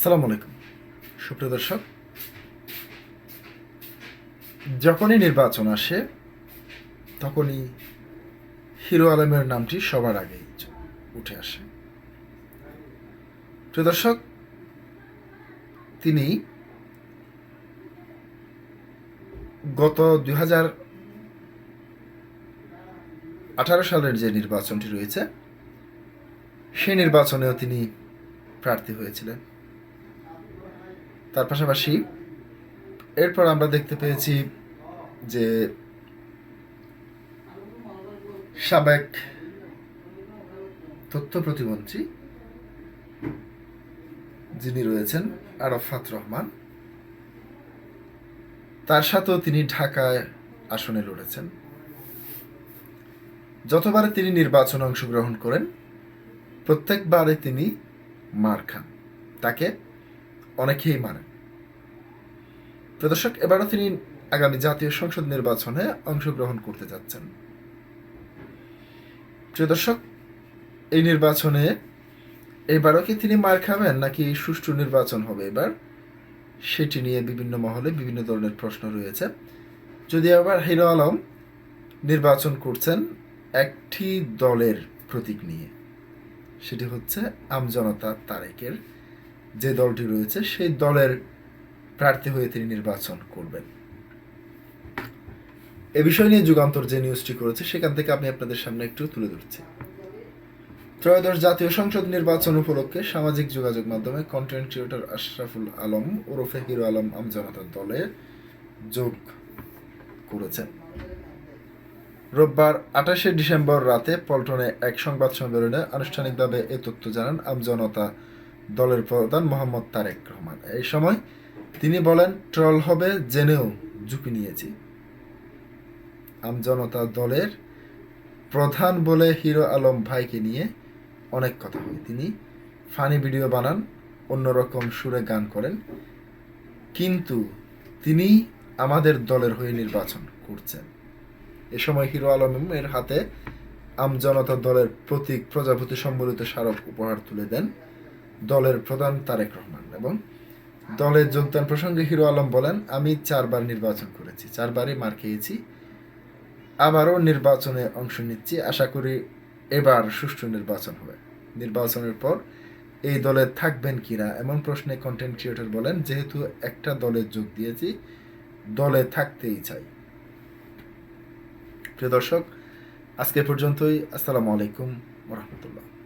আসসালামু আলাইকুম। সুপ্রিয় দর্শক, যখনই নির্বাচন আসে, তখনই হিরো আলমের নামটি সবার আগেই উঠে আসে। প্রিয় দর্শক, তিনি গত দুই হাজার আঠারো সালের যে নির্বাচনটি রয়েছে, সেই নির্বাচনেও তিনি প্রার্থী হয়েছিলেন। তার পাশাপাশি এরপর আমরা দেখতে পেয়েছি যে সাবেক তথ্য প্রতিমন্ত্রী যিনি রয়েছেন, আরাফাত রহমান। তার সাথেও তিনি ঢাকায় আসনে লড়েছেন। যতবারে তিনি নির্বাচনে অংশগ্রহণ করেন, প্রত্যেকবারে তিনি মার খান। তাকে অনেকেই মানেন প্রদর্শক এবারও তিনি আগামী জাতীয় সংসদ নির্বাচনে অংশগ্রহণ করতে যাচ্ছেন। প্রিয় দর্শক, এই নির্বাচনে এবারও কি তিনি মার খাবেন, নাকি সুষ্ঠু নির্বাচন হবে এবার? সেটি নিয়ে বিভিন্ন মহলে বিভিন্ন ধরনের প্রশ্ন রয়েছে। যদি আবার হিরো আলম নির্বাচন করছেন একটি দলের প্রতীক নিয়ে, সেটি হচ্ছে আমজনতা তারেকের যে দলটি রয়েছে, সেই দলের প্রার্থী হয়ে তিনি নির্বাচন করবেন। এ বিষয় নিয়ে যুগান্তর যে নিউজটি করেছে, সেখান থেকে আমি আপনাদের সামনে একটু তুলে ধরছি। ত্রয়োদশ জাতীয় সংসদ নির্বাচন উপলক্ষে সামাজিক যোগাযোগ মাধ্যমে কন্টেন্ট ক্রিয়েটর আশরাফুল আলম, ওরফে হিরো আলম আমজনতার দলে যোগ করেছেন। রোববার আঠাশে ডিসেম্বর রাতে পল্টনে এক সংবাদ সম্মেলনে আনুষ্ঠানিকভাবে এ তথ্য জানান আমজনতা দলের প্রধান মোহাম্মদ তারেক রহমান। এই সময় তিনি বলেন, ট্রল হবে জেনেও ঝুঁকি নিয়েছি। আমজনতা দলের প্রধান বলে হিরো আলম ভাইকে নিয়ে অনেক কথা হয়। তিনি ফানি ভিডিও বানান, অন্যরকম সুরে গান করেন। কিন্তু তিনি আমাদের দলের হয়ে নির্বাচন করছেন। এ সময় হিরো আলমের হাতে আমজনতা দলের প্রতীক প্রজাপতি সম্বলিত স্মারক উপহার তুলে দেন দলের প্রধান তারেক রহমান এবং দলে যোগদান প্রসঙ্গে হিরো আলম বলেন, আমি চারবার নির্বাচন করেছি, চারবারই মার খেয়েছি, আবারও নির্বাচনে অংশ নিচ্ছি, আশা করি এবার সুষ্ঠু নির্বাচন হবে। নির্বাচনের পর এই দলে থাকবেন কিনা এমন প্রশ্নে কন্টেন্ট ক্রিয়েটর বলেন, যেহেতু একটা দলে যোগ দিয়েছি, দলে থাকতেই চাই। প্রিয় দর্শক, আজকে পর্যন্তই। আসসালামু আলাইকুম রহমতুল্লাহ।